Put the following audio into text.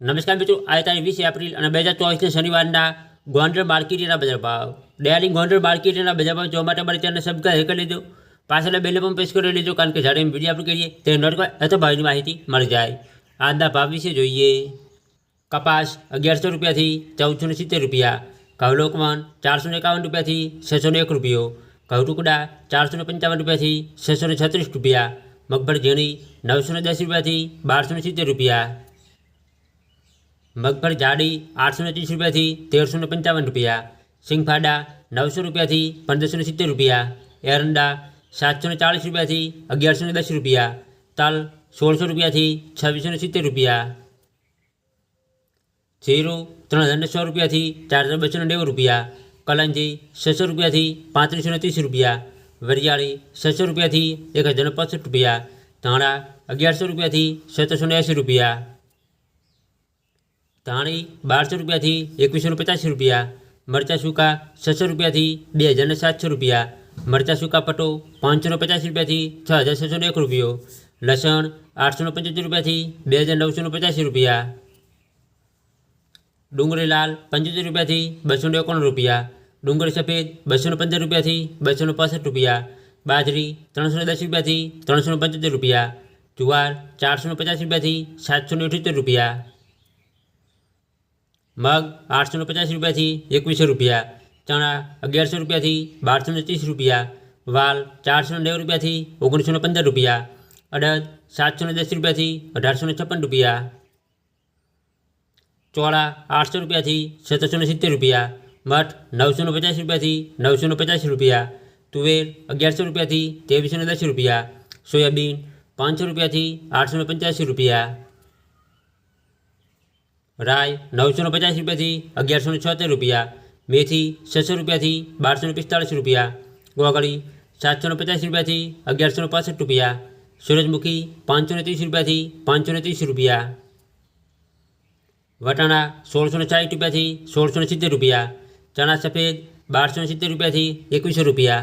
નમસ્કાર મિત્રો આજે તારીખ વીસ એપ્રિલ અને બે હજાર ચોવીસના શનિવારના ગોંડલ માર્કેટના બજાર ભાવ ડેરી ગોંડલ માર્કેટના બજાર ભાવ જોવા માટે મારી ચેનલ સબસ્ક્રાઈબ કરી લેજો પાછળ બેલ પણ પ્રેસ કરી લેજો કારણ કે જ્યારે અમે વિડીયો અપલોડ કરીએ તે નોટિફાઈ અથવા ભાવની માહિતી મળી જાય આજના ભાવ વિશે જોઈએ કપાસ અગિયારસો રૂપિયાથી ચૌદસો ને સિત્તેર રૂપિયા ઘઉં લોકવન ચારસો ને એકાવન રૂપિયાથી છસો ને એક રૂપિયો ઘઉં ટુકડા ચારસો ને પંચાવન રૂપિયાથી છસો ને છત્રીસ રૂપિયા મગફળી ઝીણી નવસો ને દસ રૂપિયાથી બારસો ને સિત્તેર રૂપિયા મગફળી જાડી આઠસો ને ત્રીસ રૂપિયાથી તેરસો ને પંચાવન રૂપિયા સિંગફાડા નવસો રૂપિયાથી પંદરસો ને સિત્તેર રૂપિયા એરંડા સાતસો ને ચાળીસ રૂપિયાથી અગિયારસો ને દસ રૂપિયા તલ સોળસો રૂપિયાથી છવ્વીસો ને સિત્તેર રૂપિયા જીરું ત્રણ હજાર ને સો રૂપિયાથી ચાર હજાર બસો ને નેવું રૂપિયા કલંજી છસો રૂપિયાથી પાંત્રીસો ને ત્રીસ રૂપિયા વરિયાળી છસો રૂપિયાથી એક હજાર ને પચીસ રૂપિયા ધાણા અગિયારસો રૂપિયાથી સત્તરસો ને એંસી રૂપિયા ધાણી બારસો રૂપિયાથી એકવીસો ને પચાસ રૂપિયા મરચાં સૂકા છસો રૂપિયાથી બે હજાર ને સાતસો રૂપિયા મરચાં સૂકા પટો પાંચસો ને પચાસ રૂપિયાથી છ હજાર છસો ને એક રૂપિયો લસણ આઠસો ને પંચોતેર રૂપિયાથી બે હજાર નવસો ને પચાસી રૂપિયા ડુંગળી લાલ પંચોતેર રૂપિયાથી બસો ને એકોણ રૂપિયા ડુંગળી સફેદ બસો ને પંદર રૂપિયાથી બસો ને પાસઠ રૂપિયા બાજરી ત્રણસો ને દસ રૂપિયાથી ત્રણસો ને પંચોતેર રૂપિયા જુવાર ચારસો ને પચાસ રૂપિયાથી સાતસો ને અઠ્યોતેર રૂપિયા મગ આઠસો ને પચાસ રૂપિયાથી એકવીસો રૂપિયા ચણા અગિયારસો રૂપિયાથી બારસો ને ત્રીસ રૂપિયા વાલ ચારસો ને નેવું રૂપિયાથી ઓગણીસો ને પંદર રૂપિયા અડદ સાતસો ને દસ રૂપિયાથી અઢારસો ને છપ્પન રૂપિયા ચોળા આઠસો રૂપિયાથી સત્તરસો ને સિત્તેર રૂપિયા મઠ નવસો ને પચાસ રૂપિયાથી નવસો ને પચાસ રૂપિયા તુવેર અગિયારસો રૂપિયાથી ત્રેવીસો ને દસ રૂપિયા સોયાબીન પાંચસો રૂપિયાથી આઠસો ને પંચ્યાસી રૂપિયા રાય નવસો ને પચાસ રૂપિયાથી અગિયારસો ને છોતેર રૂપિયા મેથી છસો રૂપિયાથી બારસો ને પિસ્તાળીસ રૂપિયા ગોગળી સાતસો ને પચાસ રૂપિયાથી અગિયારસો ને પાસઠ રૂપિયા સૂરજમુખી પાંચસો ને ત્રીસ રૂપિયાથી પાંચસો ને ત્રીસ રૂપિયા વટાણા સોળસો ને ચાળીસ રૂપિયાથી સોળસો ને સિત્તેર રૂપિયા ચણા સફેદ બારસો ને સિત્તેર રૂપિયાથી એકવીસો રૂપિયા